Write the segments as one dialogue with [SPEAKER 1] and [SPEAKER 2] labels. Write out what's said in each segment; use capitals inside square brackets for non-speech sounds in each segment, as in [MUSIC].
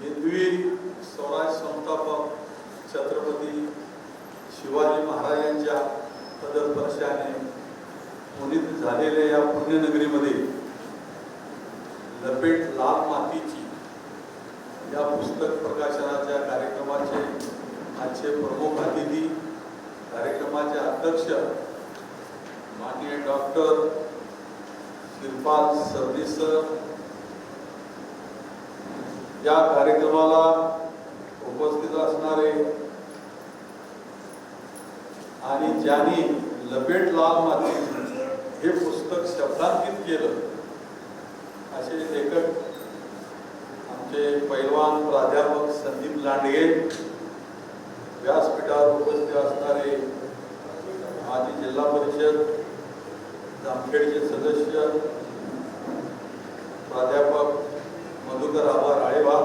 [SPEAKER 1] हिंदवी स्वराज संस्थापक छत्रपती शिवाजी महाराजांच्या पदस्पर्शाने पुनीत झालेल्या या पुण्यनगरीमध्ये लपेट लाल मातीची या पुस्तक प्रकाशनाच्या कार्यक्रमाचे आजचे प्रमुख अतिथी कार्यक्रमाचे अध्यक्ष माननीय डॉक्टर श्रीपाल सरदेसर या कार्यक्रमाला उपस्थित असणारे आणि ज्यांनी लपेट लाल माती हे पुस्तक शब्दांकित केलं असे लेखक आमचे पैलवान प्राध्यापक संदीप लांडगे व्यासपीठावर उपस्थित असणारे माजी जिल्हा परिषद जामखेडचे सदस्य प्राध्यापक मधुकर आबा राळेबाग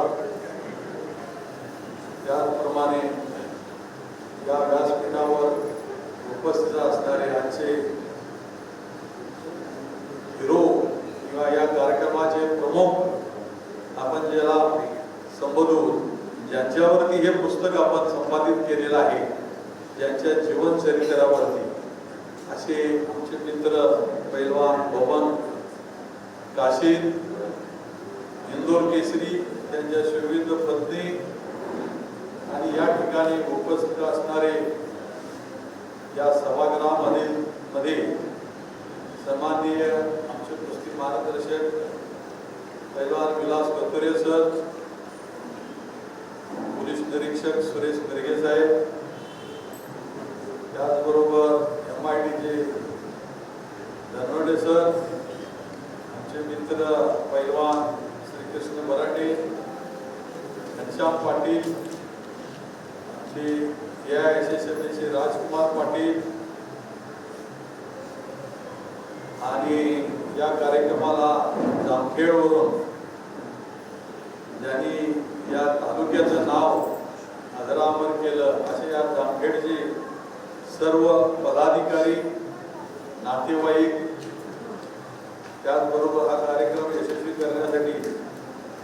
[SPEAKER 1] त्याचप्रमाणे या व्यासपीठावर उपस्थित असणारे आजचे हिरो किंवा या कार्यक्रमाचे प्रमुख आपण ज्याला संबोधू ज्यांच्यावरती हे पुस्तक आपण संपादित केलेलं आहे ज्यांच्या जीवनचरित्रावरती असे आमचे मित्र पैलवान बबन काशीद इंदोर केसरी त्यांच्या शोभित पत्नी आणि या ठिकाणी उपस्थित असणारे या सभागृहामध्ये मध्ये सन्माननीय आमचे कुस्ती मार्गदर्शक पैलवान विलास कतुरे सर पोलीस निरीक्षक सुरेश मिरगे साहेब त्याचबरोबर एम आय टीचे धनवडे सर आमचे मित्र पैलवान श्रीकृष्ण मराठे घनश्याम पाटील आमचे A I S S M एचे Rajkumar Patil आणि या कार्यक्रमाला जामखेडवरून ज्यांनी या तालुक्याचं नाव अजरामर केलं असे या जामखेडचे सर्व पदाधिकारी नातेवाईक त्याचबरोबर हा कार्यक्रम यशस्वी करण्यासाठी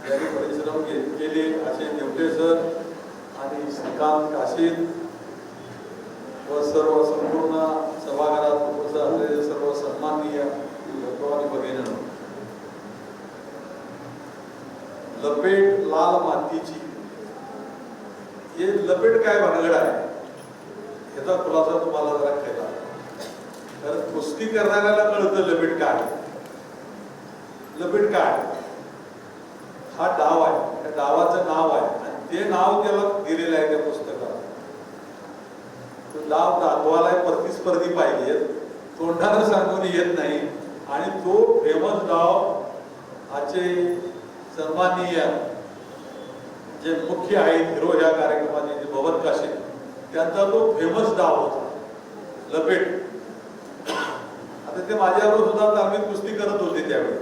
[SPEAKER 1] त्यांनी परिश्रम के- केले असे नेवटे सर आणि श्रीकांत काशीद व सर्व संपूर्ण सभागृहात उपस्थित असलेले सर्व सन्माननीय बंधू लपेट लाल मातीची हे लपेट काय भानगड आहे? याचा खुलासा तुम्हाला जरा केला. तर कुस्ती करणाऱ्याला कळतं लपेट काय लपेट काय हा डाव आहे त्या डावाचं नाव आहे. आणि ते नाव त्याला दिलेलं आहे त्या पुस्तकात. तो डाव दाखवायला प्रतिस्पर्धी पाहिजे तोंडानं सांगून येत नाही. आणि तो फेमस गाव आजचे सन्माननीय जे मुख्य आहेत हिरो या कार्यक्रमाचे जे भवन काशे त्यांचा तो फेमस डाव होता लपेट. आता ते माझ्याबरोबर सुद्धा आम्ही कुस्ती करत होते त्यावेळी.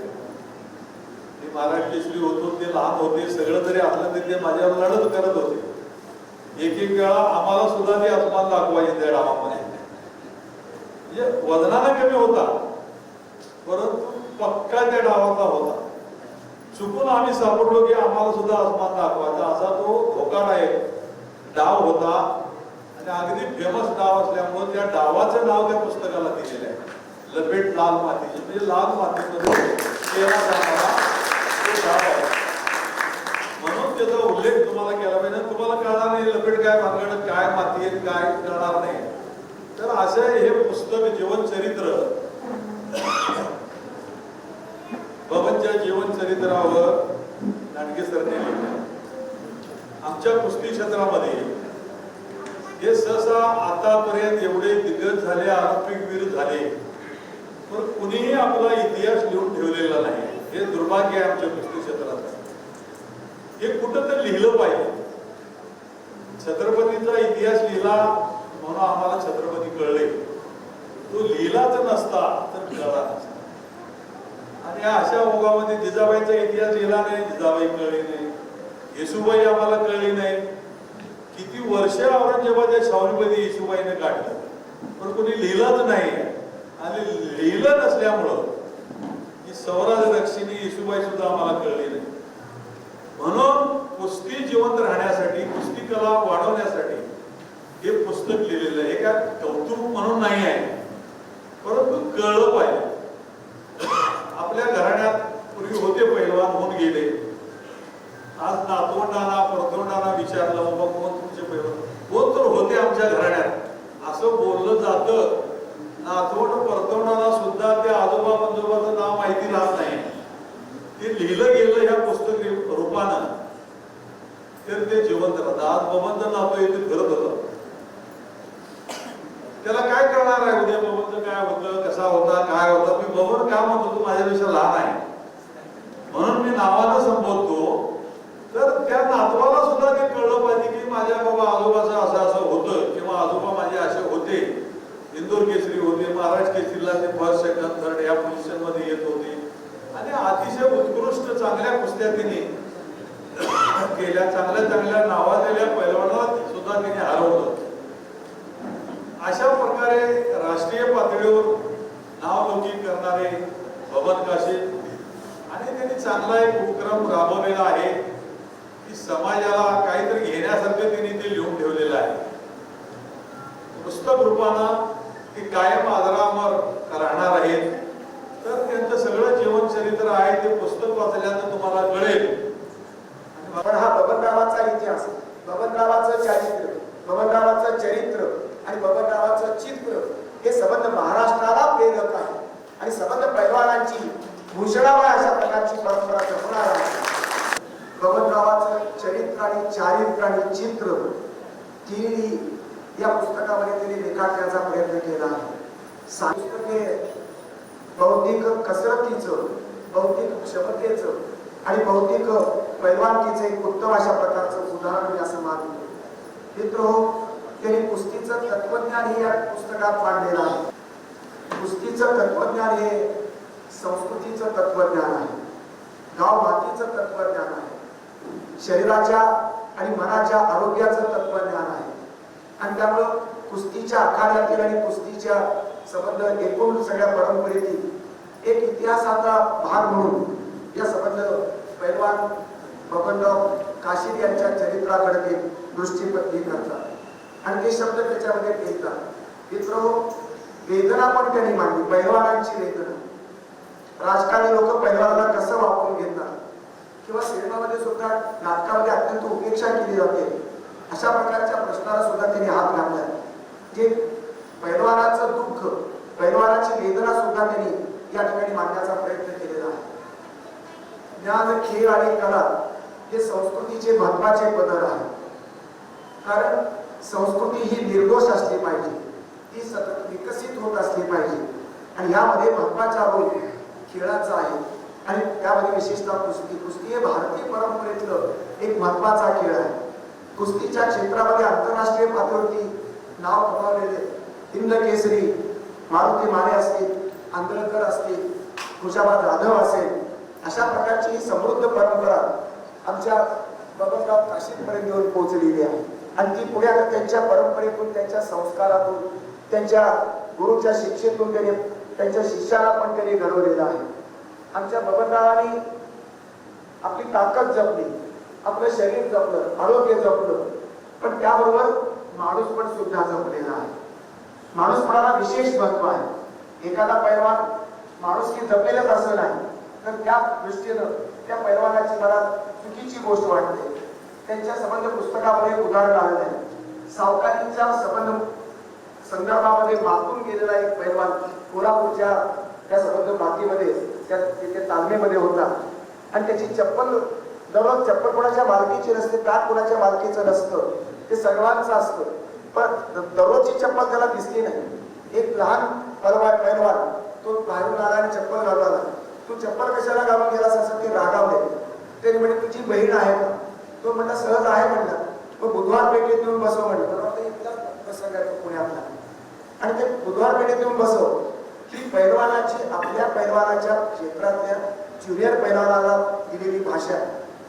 [SPEAKER 1] मी महाराष्ट्र केसरी होतो ते लहान होते सगळं जरी असलं तरी ते माझ्यावर लढत करत होते. एक एक वेळा आम्हाला सुद्धा ते अपमान दाखवायचे त्या डावामध्ये म्हणजे वजनाला कमी होता. परंतु पक्का त्या डावाचा होता. चुकून आम्ही सापडलो की आम्हाला सुद्धा आसमान दाखवायचा. असा तो धोकादायक डाव होता. आणि अगदी फेमस डाव असल्यामुळे त्या डावाचं नाव त्या पुस्तकाला दिलेलं आहे. लपेट लाल मातीचे. म्हणजे लाल मातीमध्ये तो डाव आहे. म्हणून त्याचा उल्लेख तुम्हाला केला पाहिजे. तुम्हाला कळणार नाही लपेट काय भानगड काय माती काय कळणार नाही. तर असं हे पुस्तक जीवनचरित्र बाबांच्या जीवनचरित्रावर नाटके सरने आमच्या कुस्ती क्षेत्रामध्ये हे सहसा आतापर्यंत एवढे दिग्गज झाले ऑलिम्पिक वीर झाले. पण कुणीही आपला इतिहास लिहून ठेवलेला नाही. हे दुर्भाग्य आहे आमच्या कुस्ती क्षेत्रात हे कुठं तर लिहिलं पाहिजे. छत्रपतीचा इतिहास लिहिला म्हणून आम्हाला छत्रपती कळले. तो लिहिलाच नसता तर कळला नसता. आणि अशा ओघामध्ये जिजाबाईचा इतिहास लिहिला नाही जिजाबाई कळली नाही. येसुबाई आम्हाला कळली नाही. किती वर्ष औरंगजेबाच्या छावणीमध्ये येसुबाईने काढलं. पण कोणी लिहिलंच नाही. आणि लिहिलं नसल्यामुळं ही सौराज रक्षिणी येसुबाई सुद्धा आम्हाला कळली नाही. म्हणून कुस्ती जिवंत राहण्यासाठी कुस्ती कला वाढवण्यासाठी पुस्तक लिहिलेलं आहे. हे काय कौतुक म्हणून नाही आहे. परंतु कळलं पाहिजे आपल्या घराण्यात पूर्वी होते पैलवान होऊन गेले. आज नातवंडांना परतवंडांना विचारलं बाबा कोण तुमचे पैलवान कोण तर होते आमच्या घराण्यात. असं बोललं जातं. नातवंड परतवंडांना सुद्धा त्या आजोबा पंजोबाचं नाव माहिती राहत नाही. ते लिहिलं गेलं ह्या पुस्तक रूपानं. तर ते जिवंत राहतं आज बबंद नातो येथे फिरत होतं. त्याला काय करणार आहे उद्या? बबनचं काय होतं? कसा होता? काय होता? मी बबन का म्हणतो तू माझ्यापेक्षा लहान आहे? म्हणून मी नावानं संबोधतो. तर त्या नातवाला सुद्धा ते कळलं पाहिजे की माझ्या बाबा आजोबाचं असं असं होतं किंवा आजोबा माझे असे होते. इंदोर केसरी होते महाराष्ट्र केसरीला ते फर्स्ट सेकंड थर्ड या पोझिशनमध्ये येत होते. आणि अतिशय उत्कृष्ट चांगल्या कुस्त्या तिने [COUGHS] केल्या. चांगल्या चांगल्या नावाजलेल्या पैलवानाला सुद्धा तिने हरवलं. प्रकारे राष्ट्रीय पातळीवर नावलौकिक करणारे बबन काशी आणि त्यांनी चांगला एक उपक्रम राबवलेला आहे की समाजाला काहीतरी घेण्यासारखं त्यांनी ते लिहून ठेवलेलं आहे. पुस्तक रूपानं ते कायम आदरावर राहणार आहेत. तर त्यांचं सगळं जीवनचरित्र आहे ते पुस्तक वाचल्यानं तुम्हाला कळेल.
[SPEAKER 2] पण हा बबनरावाचा इतिहास बबनरावाचं चारित्र्य बबनरावाचं चरित्र आणि बबनरावाचं चित्र हे सबंध महाराष्ट्राला प्रेरक आहे. आणि सबंध पैलवानांची भूषणावळ अशा प्रकारची परंपरा जपणार आहे. बबनरावाचं चरित्र आणि चारित्र आणि चित्र तिन्ही या पुस्तकामध्ये तिने रेखाटण्याचा प्रयत्न केला आहे. साहित्य बौद्धिक कसरतीचं बौद्धिक क्षमतेचं आणि बौद्धिक पैलवानकीचं एक उत्तम अशा प्रकारचं उदाहरण मी असं मानतो. मित्र हो त्यांनी कुस्तीचं तत्वज्ञान हे या पुस्तकात मांडलेलं आहे. कुस्तीचं तत्वज्ञान हे संस्कृतीचं तत्वज्ञान आहे. गाव मातीचं तत्वज्ञान आहे. शरीराच्या आणि मनाच्या आरोग्याचं तत्वज्ञान आहे. आणि त्यामुळं कुस्तीच्या आखाड्यातील आणि कुस्तीच्या संबंध एकूण सगळ्या परंपरेतील एक इतिहासाचा भाग म्हणून या संबंध पैलवान बबनराव काशीद यांच्या चरित्राकडे ते दृष्टीपत्ती करतात. आणि ते शब्द त्याच्यामध्ये पेलतात मित्र हो, वेदना पण त्यांनी मांडली पैलवानांची वेदना. राजकारणी लोक पैलवानाला कसं वापरून घेतात? किंवा सिनेमामध्ये सुद्धा नाटकामध्ये अत्यंत उपेक्षा केली जाते. अशा प्रकारच्या प्रश्नाला सुद्धा त्यांनी हात घातला जे पैलवानाचं दुःख पैलवानाची वेदना सुद्धा त्यांनी या ठिकाणी मांडण्याचा प्रयत्न केलेला आहे. ज्ञान खेळ आणि कला हे संस्कृतीचे महत्त्वाचे पदर आहे कारण संस्कृती ही निर्दोष असली पाहिजे. ती सतत विकसित होत असली पाहिजे. आणि यामध्ये महत्त्वाचा रोल खेळाचा आहे. आणि त्यामध्ये विशेषतः कुस्ती. कुस्ती हे भारतीय परंपरेतलं एक महत्त्वाचा खेळ आहे. कुस्तीच्या क्षेत्रामध्ये आंतरराष्ट्रीय पातळीवरती नाव कमावलेले हिंद केसरी मारुती माने असतील आंदळकर असतील खुशाबाद जाधव असेल अशा प्रकारची ही समृद्ध परंपरा आमच्या बबनराव काशीपर्यंत येऊन पोहोचलेली आहे. आणि ती पुढे आता त्यांच्या परंपरेतून त्यांच्या संस्कारातून त्यांच्या गुरुच्या शिक्षेतून त्यांनी त्यांच्या शिष्याला पण त्यांनी घडवलेलं आहे. आमच्या बबनरावांनी आपली ताकद जपली आपलं शरीर जपलं आरोग्य जपलं. पण त्याबरोबर माणूस पण सुद्धा जपलेला आहे. माणूसपणाला विशेष महत्त्व आहे. एखादा पैलवान माणूस की जपलेलंच असं नाही तर त्या दृष्टीनं त्या पैलवानाची मला चुकीची गोष्ट वाटते. त्यांच्या संबंध पुस्तकामध्ये एक उदाहरण आलेलं आहे. सावकारीच्या संबंध संदर्भामध्ये मागून गेलेला एक पैलवान कोल्हापूरच्या त्या संबंध मातीमध्ये त्या तिथे तालमीमध्ये होता. आणि त्याची चप्पल दररोज चप्पल कोणाच्या मालकीची नसते का कोणाच्या मालकीचं नसतं ते सर्वांचं असतं. पण दररोजची चप्पल त्याला दिसली नाही. एक लहान परवा पैलवान तो बाहेरून आला आणि चप्पल घालून आला. तू चप्पल कशाला घालून गेलास असं ते रागावले. ते म्हणजे तुझी बहीण आहे का? तो म्हणला सहज आहे म्हणला. मग बुधवार पेठेत येऊन बसव म्हणलं. तर प्रसंग आहे पुण्यातला. आणि ते बुधवार पेठेत येऊन बसव. ही पैलवानाची आपल्या पैलवानाच्या क्षेत्रातल्या ज्युनियर पैलवानाला दिलेली भाषा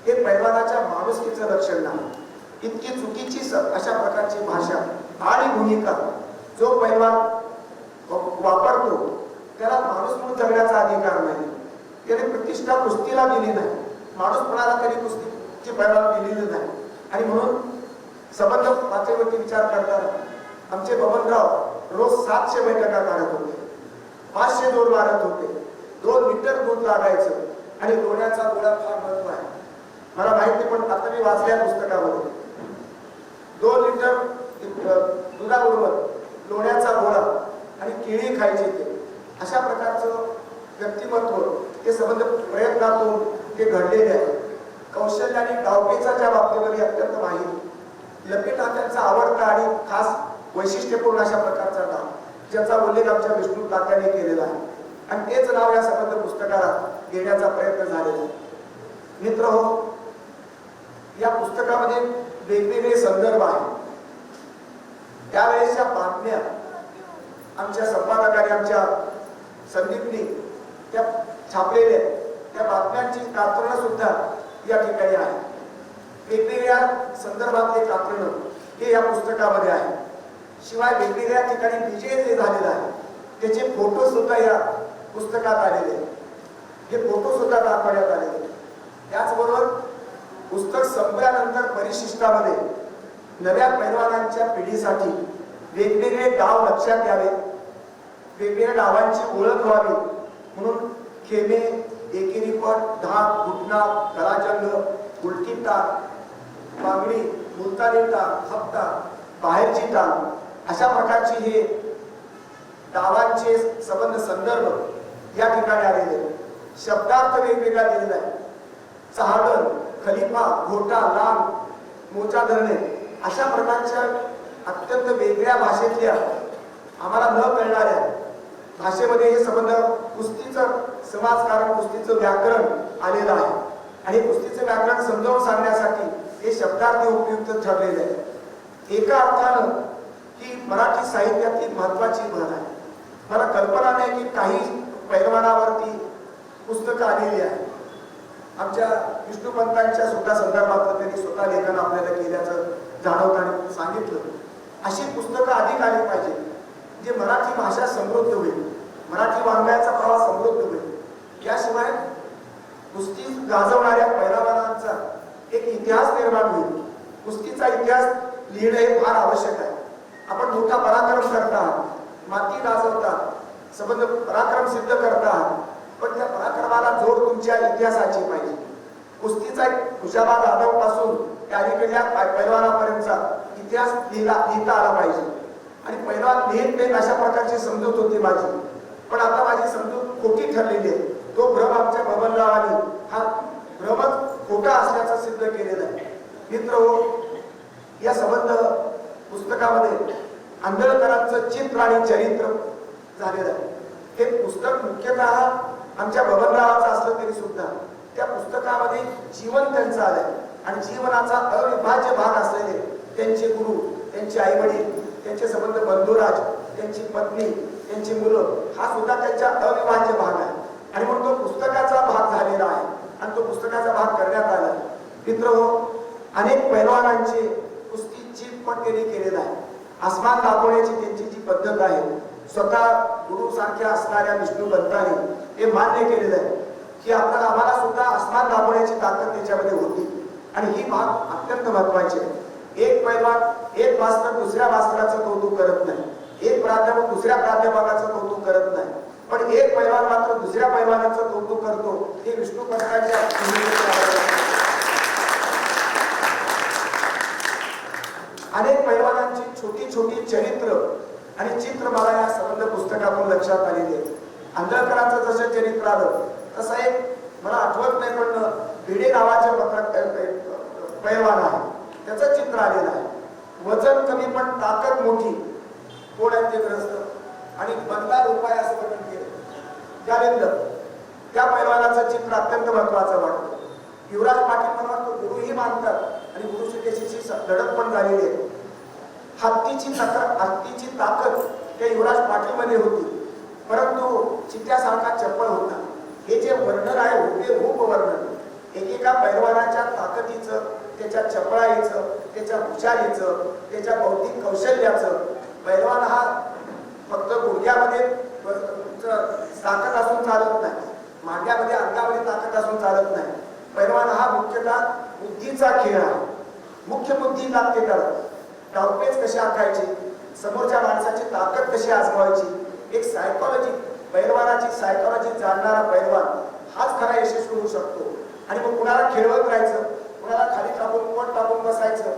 [SPEAKER 2] हे पैलवानाच्या माणुसकीचं लक्षण नाही. इतकी चुकीची अशा प्रकारची भाषा आणि भूमिका जो पैलवान वापरतो त्याला माणूस म्हणून जगण्याचा अधिकार नाही. त्याने प्रतिष्ठा कुस्तीला दिली नाही. माणूसपणाला तरी कुस्ती जे पैलवान दिलेले नाही. आणि म्हणून संबंध पातळीवरती विचार करताना आमचे बबनराव रोज सातशे बैठका काढत होते. पाचशे दोन मारत होते. दोन लिटर दूध लागायचं आणि लोण्याचा गोळा फार महत्त्व आहे. मला माहिती पण आता मी वाचल्या पुस्तकामध्ये. दोन लिटर दुधाबरोबर लोण्याचा गोळा आणि केळी खायची ते. अशा प्रकारचं व्यक्तिमत्व ते संबंध प्रयत्नातून ते घडलेले आहे. कौशल्य आणि डावपेचाच्या बाबतीमध्ये अत्यंत माहीर लपेट हा त्यांचा आवडता आणि खास वैशिष्ट्यपूर्ण अशा प्रकारचा नाव ज्याचा उल्लेख आमच्या विष्णू तात्याने केलेला आहे. आणि तेच नाव या संबंध पुस्तकाला घेण्याचा प्रयत्न झालेला आहे. मित्र हो या पुस्तकामध्ये वेगवेगळे संदर्भ आहेत. त्यावेळेसच्या बातम्या आमच्या संपादकाने आमच्या संदीपनी त्या छापलेल्या त्या बातम्यांची कात्रणं सुद्धा या ठिकाणी आहे. वेगवेगळ्या संदर्भातले कात्रणं हे या पुस्तकामध्ये आहे. शिवाय वेगवेगळ्या ठिकाणी विजय जे झालेला आहे त्याचे फोटो सुद्धा या पुस्तकात आलेले हे फोटो सुद्धा दाखवण्यात आलेले त्याचबरोबर पुस्तक संपल्यानंतर परिशिष्टामध्ये नव्या पैलवानांच्या पिढीसाठी वेगवेगळे डाव लक्षात घ्यावे वेगवेगळ्या डावांची ओळख व्हावी म्हणून खेमे एकेरी पट धाक घुटना गळाजंग उलटी टाक बांगडी मुलतानी टाक हप्ता बाहेरची टाक अशा प्रकारची हे डावांचे संबंध संदर्भ या ठिकाणी आलेले आहेत. शब्दार्थ वेगवेगळा दिलेला आहे चहाडण खलिफा घोटा लांब मोचा धरणे अशा प्रकारच्या अत्यंत वेगळ्या भाषेतल्या आम्हाला न कळणाऱ्या भाषेमध्ये हे संबंध कुस्तीचं समाजकारण कुस्तीचं व्याकरण आलेलं आहे. आणि कुस्तीचं व्याकरण समजावून सांगण्यासाठी हे शब्दार्थ उपयुक्त ठरलेले आहे एका अर्थानं ही मराठी साहित्यातली महत्वाची भर आहे. मला कल्पना नाही की काही पैलवानावरती पुस्तकं आलेली आहे आमच्या विष्णुपंतांच्या सुद्धा संदर्भात त्यांनी स्वतः लेखन आपल्याला केल्याचं जाणवताना आणि सांगितलं. अशी पुस्तकं अधिक आली पाहिजे जे मराठी भाषा समृद्ध होईल. मराठी वाङ्मयाचा प्रवास समृद्ध होईल. याशिवाय कुस्ती गाजवणाऱ्या पैलवानांचा एक इतिहास निर्माण होईल. कुस्तीचा इतिहास लिहिणं हे फार आवश्यक आहे. आपण मोठा पराक्रम करता आहात. माती गाजवता संबंध पराक्रम सिद्ध करता आहात. पण त्या पराक्रमाला जोड तुमच्या इतिहासाची पाहिजे. कुस्तीचा एक जाधवपासून त्या अलीकडल्या पैलवानापर्यंतचा इतिहास लिहिला लिहिता आला पाहिजे. आणि पैलवान लिहित अशा प्रकारची समजूत होती माझी. पण आता माझी समजूत खोटी ठरलेली आहे. तो भ्रम आमच्या बबनरावांनी हा भ्रमच खोटा असल्याचं सिद्ध केलेला आहे. मित्र हो या संबंध पुस्तकामध्ये आंदळकरांचं चित्र आणि चरित्र झालेलं आहे. हे पुस्तक मुख्यतः आमच्या बबनरावाचं असलं तरी सुद्धा त्या पुस्तकामध्ये जीवन त्यांचं आलंय. आणि जीवनाचा अविभाज्य भाग असलेले त्यांचे गुरु त्यांचे आई वडील त्यांचे संबंध बंधुराज त्यांची पत्नी त्यांची मुलं हा सुद्धा त्यांच्या अविभाज्य भाग आहे. आणि मग तो पुस्तकाचा भाग झालेला आहे. आणि तो पुस्तकाचा भाग करण्यात आला मित्र हो अनेक पैलवानांची कुस्तीची पण त्यांनी केलेलं आहे. आसमान दाखवण्याची त्यांची जी पद्धत आहे स्वतः गुरु सारख्या असणाऱ्या विष्णू पंतांनी हे मान्य केलेलं आहे की आपल्याला आम्हाला सुद्धा आसमान दाखवण्याची ताकद त्याच्यामध्ये होती. आणि ही बाब अत्यंत महत्वाची आहे. एक पैलवान एक मास्तर दुसऱ्या मास्तराचं कौतुक करत नाही. एक प्राध्यापक दुसऱ्या प्राध्यापकाचं कौतुक करत नाही. पण एक पैलवान मात्र दुसऱ्या पैलवानाचं कौतुक करतो हे विष्णू पंतांच्या अनेक पैलवानांची छोटी छोटी चरित्र आणि चित्र मला या संबंध पुस्तकातून लक्षात आलेली आहे आंधळकरांचं जसं चरित्र आलं तसं एक मला आठवत नाही पण भिडे नावाच्या पत्रक पैलवान आहे. त्याचं चित्र आलेलं आहे. वजन कमी पण ताकद मोठी. कोण ग्रस्त आणि बदला उपाय असं वर्णन केलं त्यानंतर त्या पैलवानाचं चित्र अत्यंत महत्वाचं वाटतं. युवराज पाटील मला वाटतं गुरुही मानतात. आणि गुरु सुटेशीची लढत पण झालेली आहे. हत्तीची तक्रार हत्तीची ताकद त्या युवराज पाटीलमध्ये होती. परंतु चित्त्यासारखा चप्पल होता. हे जे वर्णन आहे हुबेहूब वर्णन. एकेका पैलवानाच्या ताकदीचं त्याच्या चपळाईचं त्याच्या हुशारीचं त्याच्या बौद्धिक कौशल्याचं पैलवान हा फक्त गुडघ्यामध्ये ताकद असून चालत नाही. मांड्यामध्ये अंगामध्ये ताकद असून चालत नाही. पैलवान हा मुख्यतः बुद्धीचा खेळ आहे. मुख्य बुद्धी लागते त्याला. डावपेच कसे आखायचे? समोरच्या माणसाची ताकद कशी आजमावायची? एक सायकॉलॉजी पैलवानाची सायकॉलॉजी जाणणारा पैलवान हाच खरा यशस्वी होऊ शकतो. आणि मग कुणाला खेळवत राहायचं? कुणाला खाली टाकून पोट टाकून बसायचं?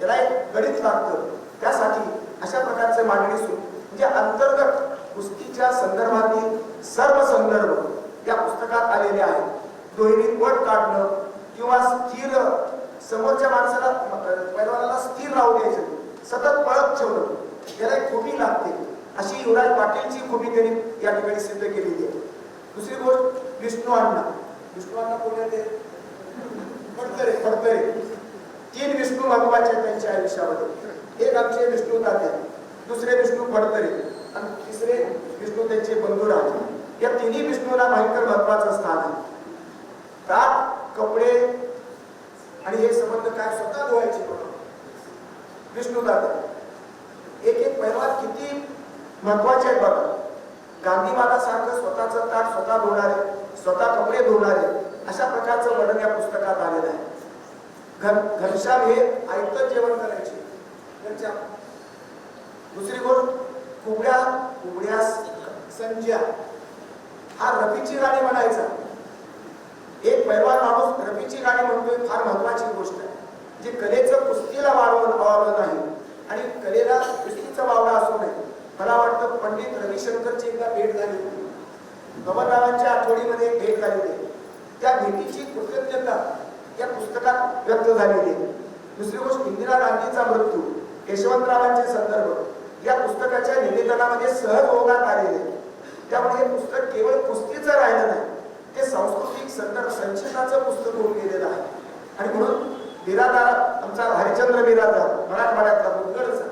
[SPEAKER 2] याला एक गणित लागतं. त्यासाठी अशा प्रकारचे मांडणी सुरू. म्हणजे अंतर्गत कुस्तीच्या संदर्भातील सर्व संदर्भ या पुस्तकात आलेले आहेत. दोन्ही वट काढणं किंवा स्थिर समोरच्या माणसाला पैलवानाला स्थिर राहू द्यायचं सतत पळत ठेवणं याला एक खुबी लागते. अशी युवराज पाटीलची खुबी त्यांनी या ठिकाणी सिद्ध केलेली आहे. दुसरी गोष्ट विष्णू अण्णा. विष्णू अण्णा कोण येते फडतरे फडतरे. तीन विष्णू महत्त्वाचे त्यांच्या आयुष्यामध्ये. एक आमचे विष्णू तात्या दुसरे विष्णू फडतरे आणि तिसरे विष्णू त्यांचे बंधुराज या तिन्ही विष्णूला भयंकर महत्वाचं स्थान आहे. दात कपडे आणि हे संबंध काय स्वतः धुवायचे? विष्णू दादा एक एक पैलवान किती महत्त्वाचे आहेत बघा. गांधी सारखं स्वतःचं ताट स्वतः धुणारे स्वतः कपडे धुणारे अशा प्रकारचं वर्णन या पुस्तकात आलेलं आहे. घन घनश्याम हे आयतं जेवण करायचे. दुसरी गोष्ट कुबड्या कुबड्या संज्या हा रफीची गाणी म्हणायचा. एक पैलवान माणूस रफीची गाणी म्हणतोय फार महत्वाची गोष्ट आहे. जे कलेचं कुस्तीला वाढवून वावलं नाही आणि कलेला कुस्तीचा वावडा असू नये. मला वाटतं पंडित रविशंकरची एकदा भेट झाली. होती गमनरावांच्या आठवडीमध्ये भेट झाली. होती त्या भेटीची कृतज्ञता या पुस्तकात व्यक्त झालेली आहे. दुसरी गोष्ट इंदिरा गांधीचा मृत्यू. यशवंतरावांचे संदर्भ या पुस्तकाच्या निवेदनामध्ये सहज ओघात आलेले. त्यामुळे हे पुस्तक केवळ कुस्तीचं राहिलं नाही ते सांस्कृतिक संदर्भ संचिताचं पुस्तक होऊन गेलेलं आहे. आणि म्हणून बिरादार आमचा हरिचंद्र बिरादार मराठवाड्यातला मुदगडचा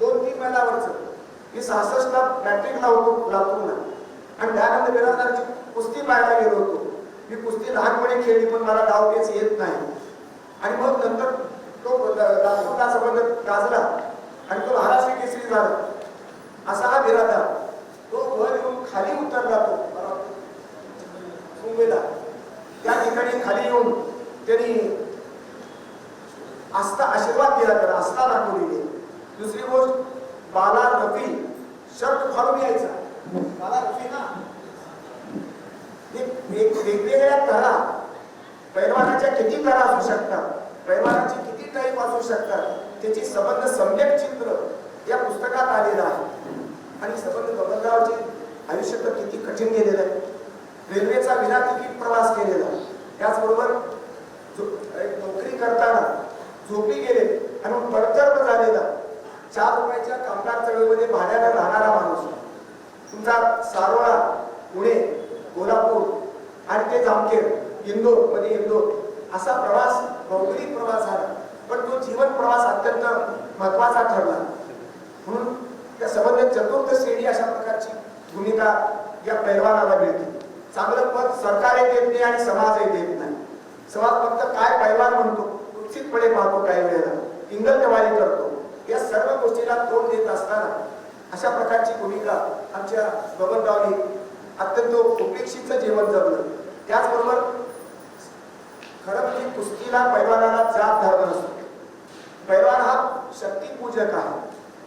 [SPEAKER 2] दोन तीन महिन्यावरचं मी सहासष्टला मॅट्रिक लावतो लातूरला आणि दयानंद बिरादारची कुस्ती पाहायला गेलो होतो. मी कुस्ती लहानपणी खेळली पण मला डाव पेच येत नाही. आणि मग नंतर तो लातूरला संबंध गाजला आणि तो महाराष्ट्र केसरी झाला. असा हा बिरादार तो वर येऊन खाली उतरला तो. मुंबईला. त्या ठिकाणी खाली येऊन त्यांनी आस्था आशीर्वाद दिला त्याला आस्था दाखवलेली दुसरी गोष्ट बाला रफी शर्ट फाडून यायचा. बाला रफी ना? वेगवेगळ्या तरा पैलवानाच्या किती तरा असू शकतात. पैलवानाची किती टाईप असू शकतात? त्याची संबंध सम्यक चित्र या पुस्तकात आलेलं आहे. आणि संबंध गगनरावचे आयुष्य तर किती कठीण गेलेलं आहे. रेल्वेचा विना तिकीट प्रवास केलेला त्याचबरोबर जो- एक नोकरी करताना झोपी गेले आणि मग बडतर्फ झालेला. चार रुपयाच्या कामगार चळवळीमध्ये भाड्यानं राहणारा माणूस. तुमचा सारोळा पुणे कोल्हापूर आणि ते जामखेड इंदोरमध्ये इंदोर असा प्रवास भौगोलिक प्रवास झाला. पण तो जीवन प्रवास अत्यंत महत्त्वाचा ठरला. म्हणून त्या संबंधित चतुर्थ श्रेणी अशा प्रकारची भूमिका या पैलवानाला मिळते. चांगलं पद सरकारही देत नाही आणि समाजही देत नाही. समाज फक्त काय पैलवान म्हणतो कुत्सितपणे पाहतो काही वेळेला. इंगलवारी करतो. या सर्व गोष्टीला तोंड देत असताना अशा प्रकारची भूमिका आमच्या बबनरावनी अत्यंत उपेक्षितचं जीवन जगलं. त्याचबरोबर खरं म्हणजे कुस्तीला पैलवानाला जात धर्म नसतो. पैलवान हा शक्तीपूजक आहे.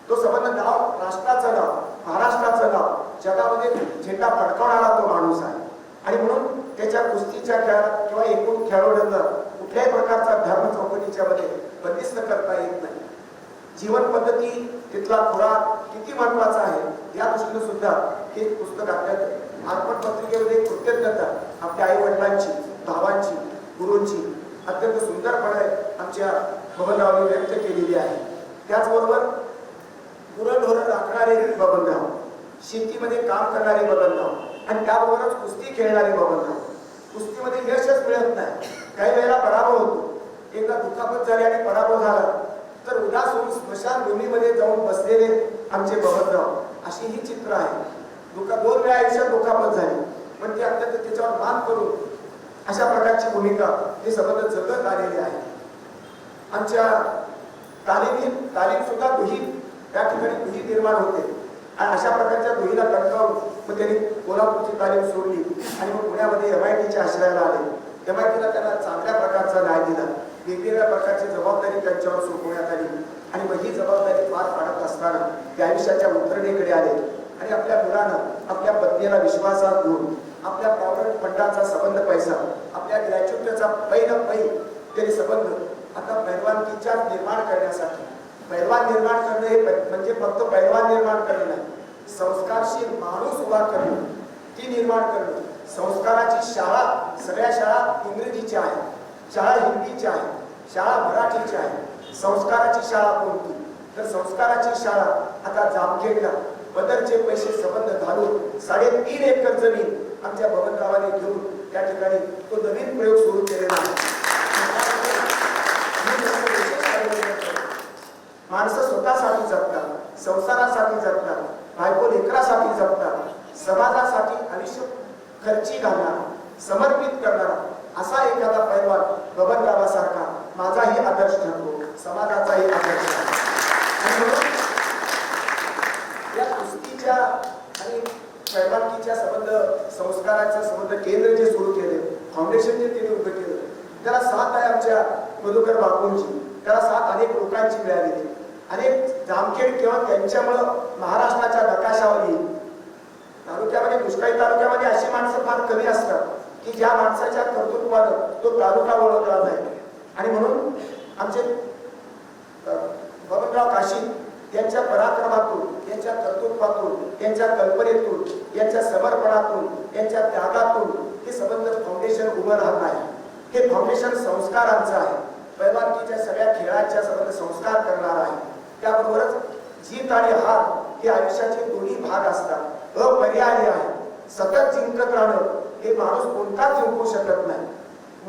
[SPEAKER 2] तो संबंध नाव राष्ट्राचं नाव महाराष्ट्राचं नाव जगामध्ये झेंडा फडकवणारा तो माणूस आहे. आणि म्हणून त्याच्या कुस्तीच्या खेळात किंवा एकूण खेळाडूंना कुठल्याही प्रकारचा धर्म चौकटीच्या मध्ये बंदिस्त करता येत नाही. जीवन पद्धती तिथला खुराक किती महत्त्वाचा आहे या दृष्टीने सुद्धा हे पुस्तक आपल्या अर्पण पत्रिकेमध्ये कृतज्ञता आपल्या आई वडिलांची भावांची गुरूंची अत्यंत सुंदरपणे आमच्या बबनरावने व्यक्त केलेली आहे. त्याचबरोबर पुरणधोरण राखणारे बबनराव शेतीमध्ये काम करणारे बबनराव आणि त्याबरोबरच कुस्ती खेळणारे बबनराव कुस्तीमध्ये यशच मिळत नाही. काही वेळेला पराभव होतो. एकदा दुखापत झाली आणि पराभव झाला तर उदास होऊन स्मशानभूमीमध्ये जाऊन बसलेले आमचे बबनराव अशी ही चित्र आहे. दुखा दोन वेळा आयुष्यात दुखापत झाली. पण ते अत्यंत त्याच्यावर मान करून अशा प्रकारची भूमिका हे सतत जगत आलेली आहे. आमच्या तालिमी तालीम सुद्धा दुही त्या ठिकाणी दुही निर्माण होते. आणि अशा प्रकारच्या दुहीला कंटाळून मग त्यांनी कोल्हापूरची तालीम सोडली आणि मग पुण्यामध्ये एम आय टीच्या आश्रयाला आले. एम आय टीला त्यांना चांगल्या प्रकारचा न्याय दिला. वेगवेगळ्या प्रकारची जबाबदारी त्यांच्यावर सोपवण्यात आली. आणि मग ही जबाबदारी पार पाडत असताना त्या आयुष्याच्या उतरणीकडे आले. आणि आपल्या मुलानं आपल्या पत्नीला विश्वासात घेऊन आपल्या प्रॉव्हिडंट फंडाचा संबंध पैसा आपल्या ग्रॅच्युटीचा पहिलं पै तरी संबंध आता पैलवानकीच्या निर्माण करण्यासाठी. पैलवान निर्माण करणं हे म्हणजे फक्त पैलवान निर्माण करणं नाही. संस्कारशील माणूस उभा करणं ती निर्माण करणं. संस्काराची शाळा सगळ्या शाळा इंग्रजीच्या आहे शाळा हिंदीची आहे शाळा मराठीची आहे. संस्काराची शाळा कोणती? तर संस्काराची शाळा आता जामखेडला. बदलचे पैसे संबंध घालून साडेतीन एकर जमीन आमच्या भवनरावाने घेऊन त्या ठिकाणी तो नवीन प्रयोग सुरू केलेला आहे. माणसं स्वतःसाठी जगतात संसारासाठी जगतात बायको लेकरासाठी जगतात समाजासाठी आयुष्य खर्ची घालणार समर्पित करणारा. असा एखादा पैलवान बबनरावासारखा माझाही आदर्श ठरतो समाजाचाही आदर्श आणि म्हणून या कुस्तीच्या आणि पैलवानकीच्या संबंध संस्काराचा संबंध केंद्र जे सुरू केले फाउंडेशन जे तिने उभं केलं त्याला साथ आहे आमच्या मधुकर बापूंची. त्याला साथ अनेक लोकांची मिळालेली अनेक जामखेड किंवा त्यांच्यामुळं महाराष्ट्राच्या नकाशावर येईल तालुक्यामध्ये दुष्काळी तालुक्यामध्ये अशी माणसं फार कमी असतात की ज्या माणसाच्या कर्तृत्वानं तो तालुका ओळखला नाही आणि म्हणून आमचे बबनराव काशी त्यांच्या पराक्रमातून त्यांच्या कर्तृत्वातून त्यांच्या कल्पनेतून त्यांच्या समर्पणातून त्यांच्या त्यागातून हे संबंध फाउंडेशन उभं राहत नाही हे फाउंडेशन संस्कारांचं आहे. पैलवानकीच्या सगळ्या खेळाच्या संबंध संस्कार करणार आहे. त्याबरोबरच जीत आणि हार हे आयुष्याचे दोन्ही भाग असतात. अपरिहार्य आहे. सतत जिंकत राहणं हे माणूस कोणताच जिंकू शकत नाही.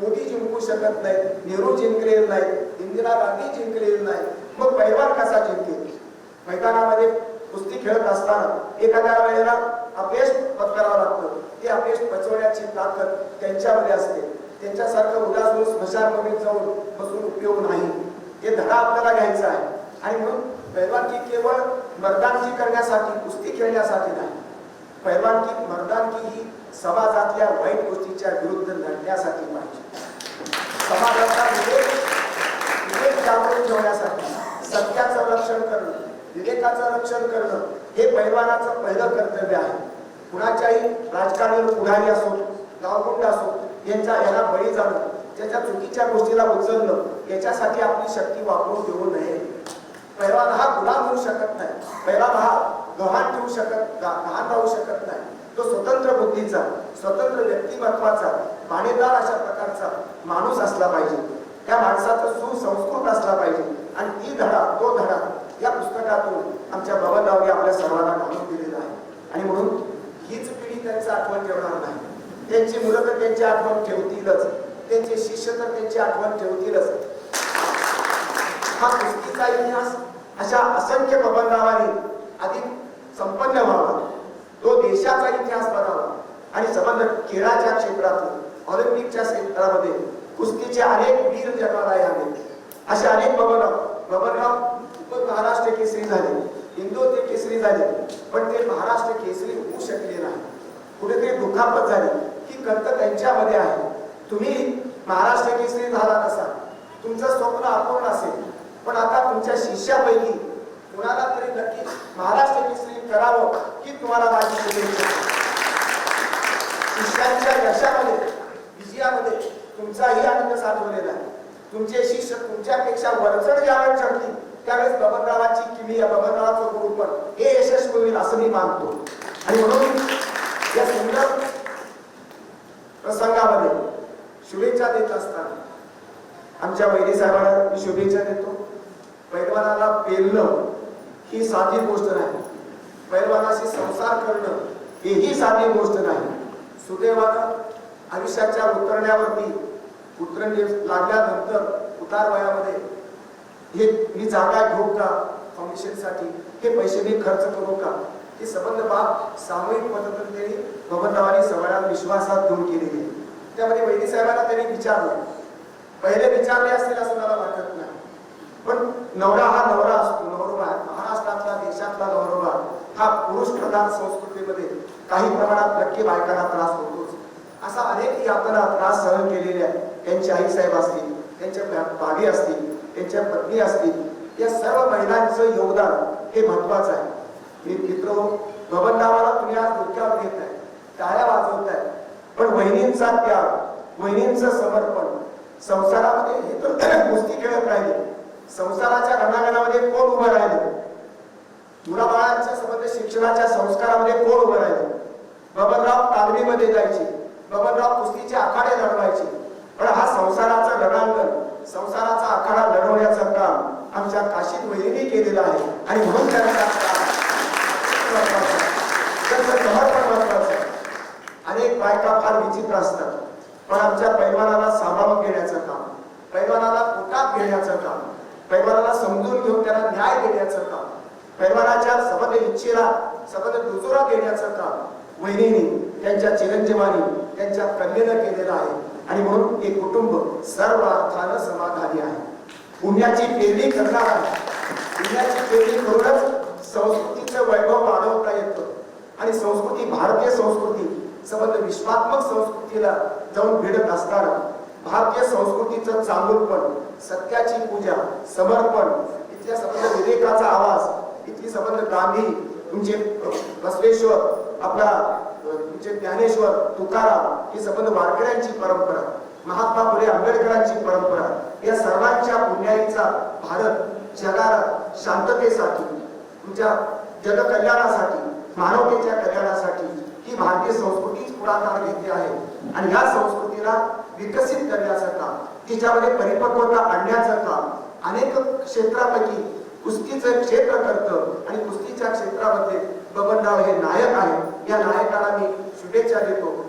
[SPEAKER 2] मोदी जिंकू शकत नाही नेहरू जिंकलेले नाही इंदिरा गांधी जिंकलेले नाही मग पैलवान कसा जिंकेल? मैदानामध्ये कुस्ती खेळत असताना एखाद्या वेळेला अपयश पत्करावं लागतं. ते अपयश पचवण्याची ताकद त्यांच्यामध्ये असते. त्यांच्यासारखं उदासून स्मशानभूमीत जाऊन बसून उपयोग नाही. हे धडा आपल्याला घ्यायचा आहे. आणि म्हणून पैलवानकी केवळ मर्दानकी करण्यासाठी कुस्ती खेळण्यासाठी नाही. पैलवानकी मर्दानकी ही समाजातल्या वाईट गोष्टीच्या विरुद्ध लढण्यासाठी पाहिजे. समाजाचा विवेक विवेक जागृत ठेवण्यासाठी सत्याचं रक्षण करणं विवेकाचं रक्षण करणं हे पैलवानाचं पहिलं कर्तव्य आहे. कुणाच्याही राजकारणी पुढारी असो गावगुंड असो यांचा याला बळी जाणं त्याच्या चुकीच्या गोष्टीला उचलणं याच्यासाठी आपली शक्ती वापरून देऊ नये. पैलवान हा गुलाम होऊ शकत नाही. पैलवान हा गहाण ठेवू शकत गहाण राहू शकत नाही. तो स्वतंत्र बुद्धीचा स्वतंत्र व्यक्तिमत्वाचा मानेदार अशा प्रकारचा माणूस असला पाहिजे. त्या माणसाचा सुसंस्कृत असला पाहिजे. आणि ती धडा तो धडा पुस्तकातून आमच्या बाबारावने आपल्या सर्वांना घालून दिलेलं आहे. आणि म्हणून हीच पिढी त्यांचं आठवण ठेवणार नाही. त्यांची मुलं तर त्यांची आठवण ठेवतीलच. त्यांचे शिष्य तर त्यांची आठवण ठेवतीलच. हा कुस्तीचा इतिहास अशा असंख्य बबनरावांनी अधिक संपन्न व्हावा. तो देशाचा इतिहास बनावा. आणि संबंध खेळाच्या क्षेत्रातून ऑलिम्पिकच्या क्षेत्रामध्ये कुस्तीचे अनेक वीर जन्माला यावे असे अनेक बबनराव बबनराव महाराज केसरी झाले. इंदो ते केसरी झाले. पण ते महाराष्ट्र केसरी होऊ शकले नाही. कुठेतरी दुखापत झाली. ही कंत त्यांच्यामध्ये आहे. तुम्ही महाराष्ट्र केसरी झाला नसा तुमचं स्वप्न अपूर्ण असेल. पण आता तुमच्या शिष्यापैकी कुणाला तरी नक्की महाराष्ट्र केसरी करावं की तुम्हाला माझी शुभेच्छा शिष्यांच्या यशामध्ये विजयामध्ये तुमचाही आनंद साधवलेला आहे. तुमचे शिष्य तुमच्यापेक्षा वरचढ ज्यावेळेस चढली त्यावेळेस बबनरावाची किमी या बबनरावाचं गुरुपण हे यशस्वी होईल असं मी मानतो. आणि म्हणून या सुंदर प्रसंगामध्ये शुभेच्छा देत असताना आमच्या वैरी साहेबांना मी शुभेच्छा देतो. पैलवानाला पेरणं ही साधी गोष्ट नाही. पैलवानाशी संसार करणं हेही साधी गोष्ट नाही. सुदैवानं आयुष्याच्या उतरण्यावरती उतरणे लागल्यानंतर उतार वयामध्ये हे मी जागा घेऊ का? फाउंडेशनसाठी हे पैसे मी खर्च करू का? हे संबंध बाब सामूहिक पद्धतीने बबनरावांनी सगळ्यांना विश्वासात घेऊन केलेली आहे. त्यामध्ये वैदी साहेबांना त्यांनी विचारलं. पहिले विचारले असतील असं मला वाटत नाही. पण नवरा हा नवरा असतो नवरोबा महाराष्ट्रातला देशातला नवरोबा. हा पुरुष प्रधान संस्कृतीमध्ये काही प्रमाणात नक्की बायकांना त्रास होतोच. असा अनेक यातना त्रास सहन केलेल्या त्यांची आई साहेब असतील त्यांच्या भाभी असतील त्यांच्या पत्नी असतील या सर्व महिलांचं योगदान हे महत्वाचं आहे. मी मित्र हो, बबन नावाला तुम्ही आज डोक्यावर घेताय टाळ्या वाजवताय. पण वहिनींचा त्याग वहिनींचं समर्पण संसारामध्ये हे तर [CLEARS THROAT] कुस्ती खेळत राहिले. संसाराच्या रणांगणामध्ये कोण उभं राहिले? मुलाबाळांच्या संबंध शिक्षणाच्या संस्कारामध्ये कोण उभं राहिले? बबनराव तालमीमध्ये जायचे. बबनराव कुस्तीचे आखाडे लढवायचे. पण हा संसाराचा रणांगण संसाराचा आखाडा लढवण्याचं काम आमच्या काशीद वहिनी केलेलं आहे. आणि म्हणून त्यांचा अनेक बायका फार विचित्र असतात पण आमच्या पैमानाला सामावून घेण्याचं काम पैमानाला पोटात घेण्याचं काम पैमानाला समजून घेऊन त्याला न्याय देण्याचं काम पैमानाच्या सबद इच्छेला सबद दुजोरा देण्याचं काम वहिनीने त्यांच्या चिरंजीवानी त्यांच्या कन्येनं केलेलं आहे. आणि म्हणून हे कुटुंब सर्व अर्थानं समाधानी आहे. पुण्याची पेरणी करणार आहे. पुण्याची पेरणी करूनच संस्कृतीचं वैभव वाढवता येतं. आणि संस्कृती भारतीय संस्कृती समज विश्वात्मक संस्कृतीला जाऊन भिडत असताना भारतीय संस्कृतीचं चांगुलपण सत्याची पूजा समर्पण इथल्या संबंध विवेकाचा आवाज इथली संबंध गांधी तुमचे बसवेश्वर आपला जे ज्ञानेश्वर तुकाराम ही संबंध वारकऱ्यांची परंपरा महात्मा फुले आंबेडकरांची परंपरा या सर्वांच्या पुण्याईचा भारत जगाला शांततेसाठी तुमच्या जगकल्याणासाठी मानवतेच्या कल्याणासाठी ही भारतीय संस्कृतीच पुढाकार घेते आहे. आणि या संस्कृतीला विकसित करण्याचं काम तिच्यामध्ये परिपक्वता आणण्याचं काम अनेक क्षेत्रापैकी कुस्तीचं क्षेत्र करतं आणि कुस्तीच्या क्षेत्रामध्ये बबनराव हे नायक आहे या नायकाला मी शुभेच्छा देतो